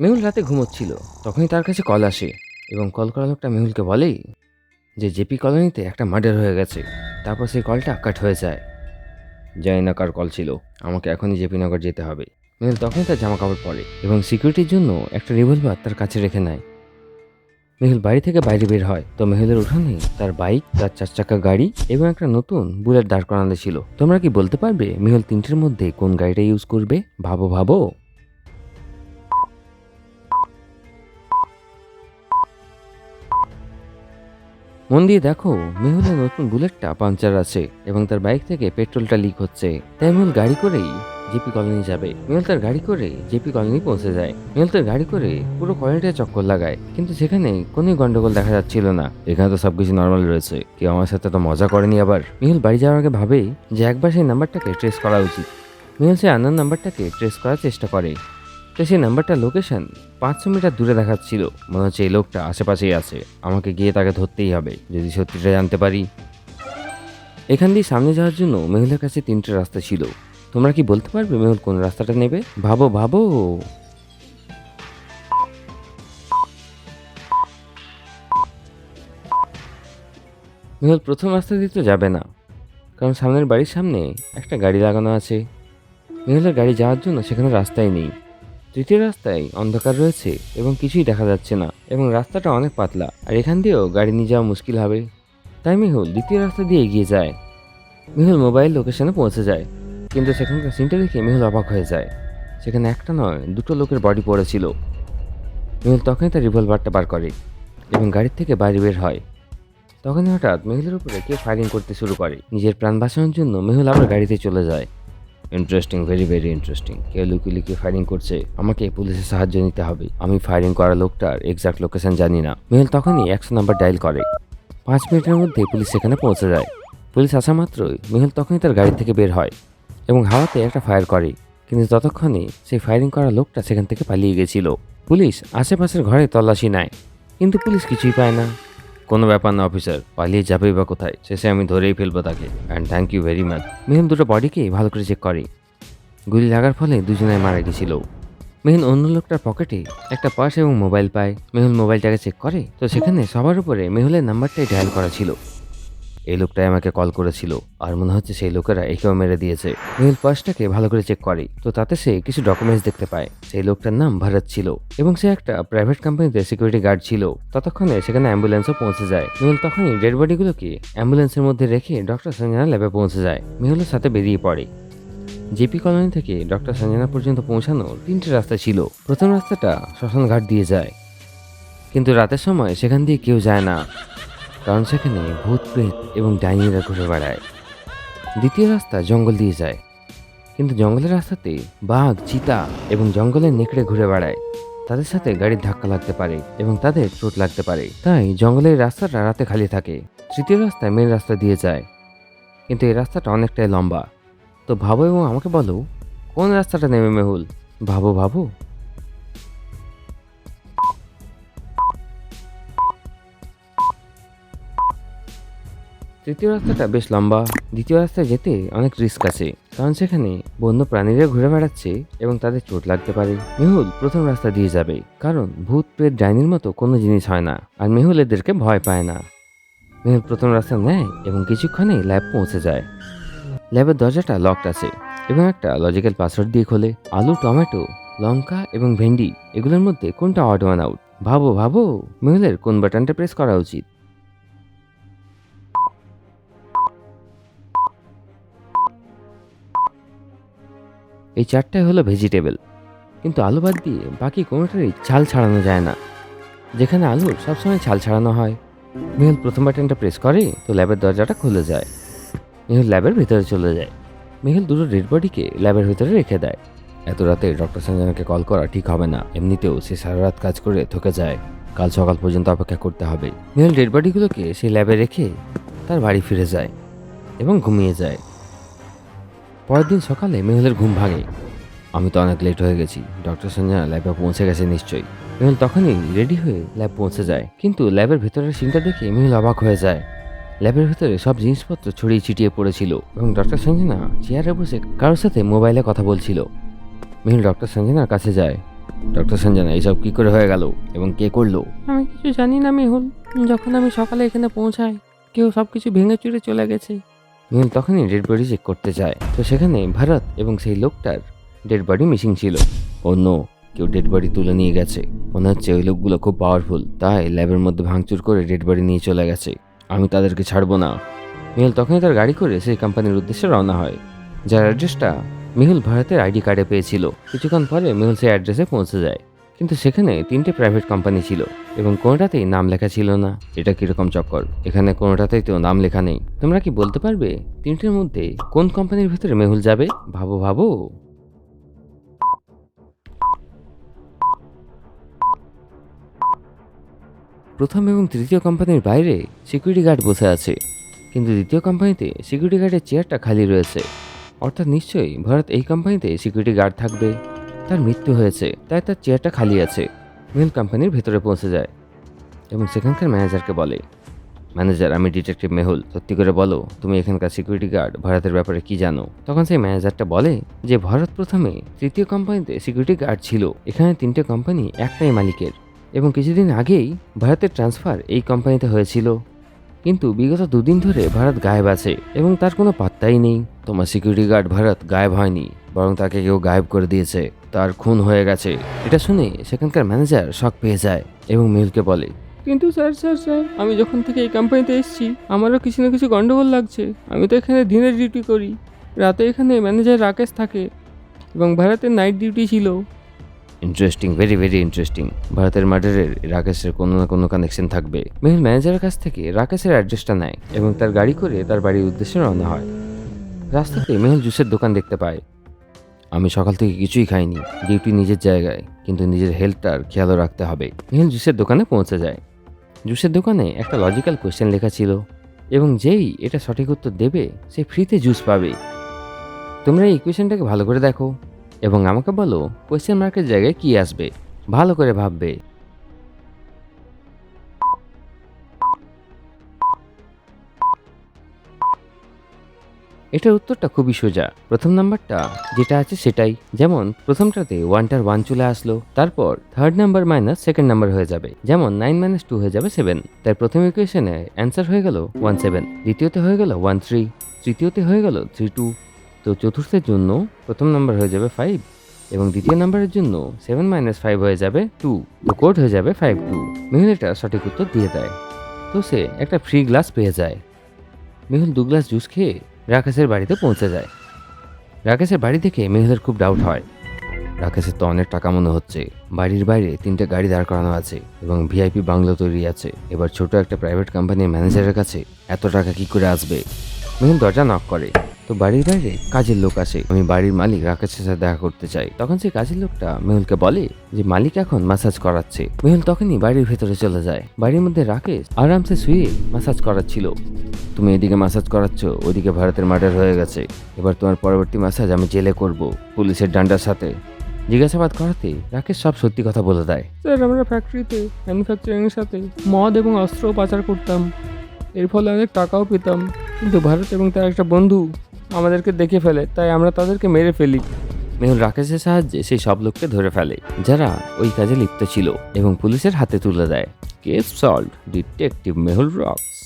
মেহুল রাতে ঘুমোচ্ছিল। তখনই তার কাছে কল আসে এবং কল করা লোকটা মেহুলকে বলেই যে জেপি কলোনিতে একটা মার্ডার হয়ে গেছে। তারপর সেই কলটা কাট হয়ে যায়। জানি না কার কল ছিল, আমাকে এখনই জেপি নগর যেতে হবে। মেহুল তখনই তার জামা কাপড় পরে এবং সিকিউরিটির জন্য একটা রিভলভার তার কাছে রেখে নেয়। মেহুল বাড়ি থেকে বাইরে বের হয়। তো মেহুলের উঠানে তার বাইক, তার চার চাকা গাড়ি এবং একটা নতুন বুলেট দাঁড় করানো ছিল। তোমরা কি বলতে পারবে মেহুল তিনটের মধ্যে কোন গাড়িটা ইউজ করবে? ভাবো ভাবো। মন দিয়ে দেখো, মেহুলের নতুন বুলেটটা পাঞ্চার আছে এবং তার বাইক থেকে পেট্রোলটা লিক হচ্ছে। তাই মেহুল গাড়ি করেই জেপি কলোনি যাবে। মেহুল তার গাড়ি করে জেপি কলোনি পৌঁছে যায়। মেহুল তার গাড়ি করে পুরো কলোনিটা চক্কর লাগায়। কিন্তু সেখানে কোনো গন্ডগোল দেখা যাচ্ছিল না। এখানে তো সবকিছু নর্মাল রয়েছে। কেউ আমার সাথে তো মজা করেনি আবার। মেহুল বাড়ি যাওয়ার আগে ভাবে যে একবার সেই নাম্বারটাকে ট্রেস করা উচিত। মেহুল সেই আন্নার নাম্বারটাকে ট্রেস করার চেষ্টা করে। তো সেই নাম্বারটা লোকেশন পাঁচশো মিটার দূরে দেখাচ্ছিল। মনে হচ্ছে এই লোকটা আশেপাশেই আছে। আমাকে গিয়ে তাকে ধরতেই হবে, যদি সত্যিটা জানতে পারি। এখান দিয়ে সামনে যাওয়ার জন্য মেহুলের কাছে তিনটে রাস্তা ছিল। তোমরা কি বলতে পারবে মেহুল কোন রাস্তাটা নেবে? ভাবো ভাবো। মেহুল, প্রথম রাস্তা দিয়ে তো যাবে না। কারণ সামনের বাড়ির সামনে একটা গাড়ি লাগানো আছে। মেহুলের গাড়ি যাওয়ার জন্য সেখানে রাস্তাই নেই। তৃতীয় রাস্তায় অন্ধকার রয়েছে এবং কিছুই দেখা যাচ্ছে না এবং রাস্তাটা অনেক পাতলা। আর এখান দিয়েও গাড়ি নিয়ে যাওয়া মুশকিল হবে। তাই মেহুল দ্বিতীয় রাস্তা দিয়ে এগিয়ে যায়। মেহুল মোবাইল লোকেশনে পৌঁছে যায়, কিন্তু সেখানকার সিনটা দেখে মেহুল অবাক হয়ে যায়। সেখানে একটা নয়, দুটো লোকের বডি পড়েছিল। মেহুল তখনই তার রিভলভারটা বার করে এবং গাড়ির থেকে বাইরে বের হয়। তখনই হঠাৎ মেহুলের উপরে কেউ ফায়ারিং করতে শুরু করে। নিজের প্রাণ বাঁচানোর জন্য মেহুল আবার গাড়িতে চলে যায়। ইন্টারেস্টিং ভেরি ভেরি ইন্টারেস্টিং কেউ লুকিয়ে লুকিয়ে ফায়ারিং করছে, আমাকে পুলিশের সাহায্য নিতে হবে। আমি ফায়ারিং করা লোকটার এক্সাক্ট লোকেশন জানি না। মেহুল তখনই একশো নাম্বার ডায়াল করে। পাঁচ মিনিটের মধ্যে পুলিশ সেখানে পৌঁছে যায়। পুলিশ আসা মাত্রই মেহুল তখনই তার গাড়ি থেকে বের হয় এবং হাওয়াতে একটা ফায়ার করে। কিন্তু ততক্ষণে সেই ফায়ারিং করা লোকটা সেখান থেকে পালিয়ে গেছিল। পুলিশ আশেপাশের ঘরে তল্লাশি নেয়, কিন্তু পুলিশ কিছুই পায় না। কোনো ব্যাপার না, অফিসার। পালিয়ে যাবেই বা কোথায়, শেষে আমি ধরেই ফেলব তাকে। And thank you very much Mehul দুটো বডিকে ভালো করে চেক করে। গুলি লাগার ফলে দুজনে মারা গেছিল। মেহুল অন্য লোকটার পকেটে একটা পার্স এবং মোবাইল পায়। মেহুল মোবাইলটাকে চেক করে। তো সেখানে সবার উপরে মেহুলের নাম্বারটাই ডায়াল করা ছিল। এই লোকটাই আমাকে কল করেছিল। আর মনে হচ্ছে সেই লোকেরা একেও মেরে দিয়েছে। মেহুল পার্সটাকে ভালো করে চেক করে। তো তাতে সে কিছু ডকুমেন্টস দেখতে পায়। সেই লোকটার নাম ভারত ছিল। এবং সে একটা প্রাইভেট কোম্পানিতে সিকিউরিটি গার্ড ছিল। ততক্ষণে সেখানে অ্যাম্বুলেন্সও পৌঁছে যায়। মেহুল তখনই ডেড বডিগুলোকে অ্যাম্বুলেন্সের মধ্যে রেখে ডক্টর সঞ্জনা ল্যাবে পৌঁছে যায়। মেহুলের সাথে বেরিয়ে পড়ে। জেপি কলোনি থেকে ডক্টর সঞ্জনা পর্যন্ত পৌঁছানোর তিনটে রাস্তা ছিল। প্রথম রাস্তাটা শ্মশান ঘাট দিয়ে যায়। কিন্তু রাতের সময় সেখান দিয়ে কেউ যায় না। কারণ সেখানে ভূত, প্রেত এবং ডাইনিরা ঘুরে বেড়ায়। দ্বিতীয় রাস্তা জঙ্গল দিয়ে যায়। কিন্তু জঙ্গলের রাস্তাতে বাঘ, চিতা এবং জঙ্গলের নেকড়ে ঘুরে বেড়ায়। তাদের সাথে গাড়ির ধাক্কা লাগতে পারে এবং তাদের চোট লাগতে পারে। তাই জঙ্গলের রাস্তাটা রাতে খালি থাকে। তৃতীয় রাস্তায় মেন রাস্তা দিয়ে যায়। কিন্তু এই রাস্তাটা অনেকটাই লম্বা। তো ভাবো এবং আমাকে বলো, কোন রাস্তাটা নেমে মেহুল? ভাবো ভাবো। তৃতীয় রাস্তাটা বেশ লম্বা। দ্বিতীয় রাস্তায় যেতে অনেক রিস্ক আছে, কারণ সেখানে বন্য প্রাণীরা ঘুরে বেড়াচ্ছে এবং তাদের চোট লাগতে পারে। মেহুল প্রথম রাস্তা দিয়ে যাবে, কারণ ভূত প্রেত ডাইনির মতো কোনো জিনিস হয় না, আর মেহুল এদেরকে ভয় পায় না। মেহুল প্রথম রাস্তা নেয় এবং কিছুক্ষণে ল্যাব পৌঁছে যায়। ল্যাবের দরজাটা লকড আছে এবং একটা লজিক্যাল পাসওয়ার্ড দিয়ে খোলে। আলু, টমেটো, লঙ্কা এবং ভেন্ডি, এগুলোর মধ্যে কোনটা অড ওয়ান আউট ভাবো ভাবো। মেহুলের কোন বাটনটা প্রেস করা উচিত? এই চারটাই হলো ভেজিটেবল কিন্তু আলু বাদ দিয়ে বাকি কোনোটারই ছাল ছাড়ানো যায় না। যেখানে আলুর সবসময় ছাল ছাড়ানো হয়। মেহুল প্রথম বাটনটা প্রেস করে, তো ল্যাবের দরজাটা খুলে যায়। মেহুল ল্যাবের ভিতরে চলে যায়। মেহুল দুটো ডেড বডিকে ল্যাবের ভিতরে রেখে দেয়। এত রাতে ডক্টর সঞ্জনাকে কল করা ঠিক হবে না। এমনিতেও সে সারা রাত কাজ করে থকে যায়। কাল সকাল পর্যন্ত অপেক্ষা করতে হবে। মেহুল ডেড বডিগুলোকে সেই ল্যাবে রেখে তার বাড়ি ফিরে যায় এবং ঘুমিয়ে যায়। পরের দিন সকালে মেহুলের ঘুম ভাঙে। আমি তো অনেক লেট হয়ে গেছি। ডক্টর সঞ্জনা ল্যাবে পৌঁছে গেছে নিশ্চয়ই। মেহুল তখনই রেডি হয়ে ল্যাব পৌঁছে যায়। কিন্তু ল্যাবের ভেতরের সিনটা দেখে মেহুল অবাক হয়ে যায়। ল্যাবের ভেতরে সব জিনিসপত্র ছড়িয়ে ছিটিয়ে পড়েছিল এবং ডক্টর সঞ্জনা চেয়ারে বসে কারোর সাথে মোবাইলে কথা বলছিল। মেহুল ডক্টর সঞ্জনার কাছে যায়। ডক্টর সঞ্জনা এইসব কি করে হয়ে গেল এবং কে করল? আমি কিছু জানি না মেহুল। যখন আমি সকালে এখানে পৌঁছাই, কেউ সব কিছু ভেঙে চুরে চলে গেছে। মেহুল তখনই ডেড বডি চেক করতে যায়। তো সেখানে ভারত এবং সেই লোকটার ডেড বডি মিসিং ছিল। অন্য কেউ ডেড বডি তুলে নিয়ে গেছে। মনে হচ্ছে ওই লোকগুলো খুব পাওয়ারফুল তাই ল্যাবের মধ্যে ভাঙচুর করে ডেড বডি নিয়ে চলে গেছে। আমি তাদেরকে ছাড়বো না। মেহুল তখনই তার গাড়ি করে সেই কোম্পানির উদ্দেশ্যে রওনা হয়, যার অ্যাড্রেসটা মিহুল ভারতের আইডি কার্ডে পেয়েছিল। কিছুক্ষণ পরে মিহুল সেই অ্যাড্রেসে পৌঁছে যায়। কিন্তু সেখানে তিনটে প্রাইভেট কোম্পানি ছিল এবং কোনোটাতেই নাম লেখা ছিল না। এটা কীরকম চক্কর? এখানে কোনোটাতেই তো নাম লেখা নেই। তোমরা কি বলতে পারবে তিনটের মধ্যে কোন কোম্পানির ভেতরে মেহুল যাবে? ভাবো ভাবো। প্রথম এবং তৃতীয় কোম্পানির বাইরে সিকিউরিটি গার্ড বসে আছে। কিন্তু দ্বিতীয় কোম্পানিতে সিকিউরিটি গার্ডের চেয়ারটা খালি রয়েছে। অর্থাৎ নিশ্চয়ই ভারত এই কোম্পানিতে সিকিউরিটি গার্ড থাকবে। তার মৃত্যু হয়েছে, তাই তার চেয়ারটা খালি আছে। মেহুল কোম্পানির ভেতরে পৌঁছে যায় এবং সেখানকার ম্যানেজারকে বলে, ম্যানেজার, আমি ডিটেকটিভ মেহুল, সত্যি করে বলো, তুমি এখানকার সিকিউরিটি গার্ড, ভারতের ব্যাপারে কি জানো? তখন সেই ম্যানেজারটা বলে যে, ভারত প্রথমে তৃতীয় কোম্পানিতে সিকিউরিটি গার্ড ছিল, এখানে তিনটে কোম্পানি একটাই মালিকের এবং কিছুদিন আগেই ভারতের ট্রান্সফার এই কোম্পানিতে হয়েছিল। কিন্তু বিগত দুদিন ধরে ভারত গায়েব আছে এবং তার কোনো পাত্তাই নেই। তোমার সিকিউরিটি গার্ড ভারত গায়েব হয়নি, বরং তাকে কেউ গায়েব করে দিয়েছে। তার খুন হয়ে গেছে। এটা শুনে সেখানকার ম্যানেজার শক পেয়ে যায় এবং মেহুলকে বলে কিন্তু স্যার স্যার স্যার আমি যখন থেকে এই কোম্পানিতে এসেছি আমারও কিছু না কিছু গন্ডগোল লাগছে। আমি তো এখানে দিনের ডিউটি করি। রাতে এখানে ম্যানেজার রাকেশ থাকে এবং ভারতের নাইট ডিউটি ছিল। ইন্টারেস্টিং ভেরি ভেরি ইন্টারেস্টিং ভারতের মার্ডারের রাকেশের কোনো না কোনো কানেকশন থাকবে। মেহুল ম্যানেজারের কাছ থেকে রাকেশের অ্যাড্রেসটা নেয় এবং তার গাড়ি করে তার বাড়ির উদ্দেশ্যে রওনা হয়। রাস্তাতে মেহুল জুসের দোকান দেখতে পায়। আমি সকাল থেকে কিছুই খাইনি ডিউটি নিজের জায়গায়, কিন্তু নিজের হেলথটার খেয়াল রাখতে হবে। মেহুল জুসের দোকানে পৌঁছে যায়। জুসের দোকানে একটা লজিক্যাল কোয়েশ্চেন লেখা ছিল, এবং যেই এটা সঠিক উত্তর দেবে, সে ফ্রিতে জুস পাবে। তোমরা এই কোয়েশ্চেনটাকে ভালো করে দেখো, এবং আমাকে বলো কোয়েশ্চেন মার্কের জায়গায় কি আসবে? ভালো করে ভাববে। এটার উত্তরটা খুবই সোজা। প্রথম নাম্বারটা যেটা আছে সেটাই। যেমন, প্রথমটাতে ওয়ানটার ওয়ান চলে আসলো, তারপর third number minus second number হয়ে যাবে। যেমন নাইন মাইনাস টু হয়ে যাবে সেভেন তাই প্রথম ইকুয়েশনে অ্যান্সার হয়ে গেল ওয়ান সেভেন দ্বিতীয়তে হয়ে গেল ওয়ান থ্রি তৃতীয়তে হয়ে গেল থ্রি টু তো চতুর্থের জন্য প্রথম নাম্বার হয়ে যাবে ফাইভ এবং দ্বিতীয় নাম্বারের জন্য সেভেন মাইনাস ফাইভ হয়ে যাবে টু তো কোড হয়ে যাবে ফাইভ টু মেহুল এটা সঠিক উত্তর দিয়ে দেয়। তো সে একটা ফ্রি গ্লাস পেয়ে যায়। মেহুল দু গ্লাস জুস খেয়ে রাকেশের বাড়িতে পৌঁছে যায়। রাকেশের বাড়ি থেকে মেহেদের খুব ডাউট হয়। রাকেশের তো অনেক টাকা মনে হচ্ছে। বাড়ির বাইরে তিনটে গাড়ি দাঁড় করানো আছে এবং ভিআইপি বাংলো তৈরি আছে। এবার ছোট একটা প্রাইভেট কোম্পানির ম্যানেজারের কাছে এত টাকা কি করে আসবে? মেহুল দরজা নক করে। তো বাড়ির বাইরে কাজের লোক আসে। আমি বাড়ির মালিক রাকেশের সাথে দেখা করতে চাই। তখন সেই কাজের লোকটা মেহুলকে বলে যে, মালিক এখন মাসাজ করাচ্ছে। মেহুল তখনই বাড়ির ভেতরে চলে যায়। বাড়ির মধ্যে রাকেশ আরামসে শুয়ে মাসাজ করাচ্ছিল। তুমি এদিকে মাসাজ করাচ্ছ ওদিকে ভারতের মার্ডার হয়ে গেছে। এবার তোমার পরবর্তী মাসাজ আমি জেলে করব পুলিশের ডান্ডার সাথে। জিজ্ঞাসাবাদ করাতে রাকেশ সব সত্যি কথা বলে দেয়। স্যার, আমরা ফ্যাক্টরিতে ম্যানুফ্যাকচারিংয়ের সাথে মদ এবং অস্ত্র পাচার করতাম। এর ফলে অনেক টাকাও পেতাম। কিন্তু ভারত এবং তার একটা বন্ধু আমাদেরকে দেখে ফেলে, তাই আমরা তাদেরকে মেরে ফেলি। মেহুল রাকেশের সাহায্যে সেই সব লোককে ধরে ফেলে, যারা ওই কাজে লিপ্ত ছিল এবং পুলিশের হাতে তুলে দেয়। Case solve detective Mehul rocks.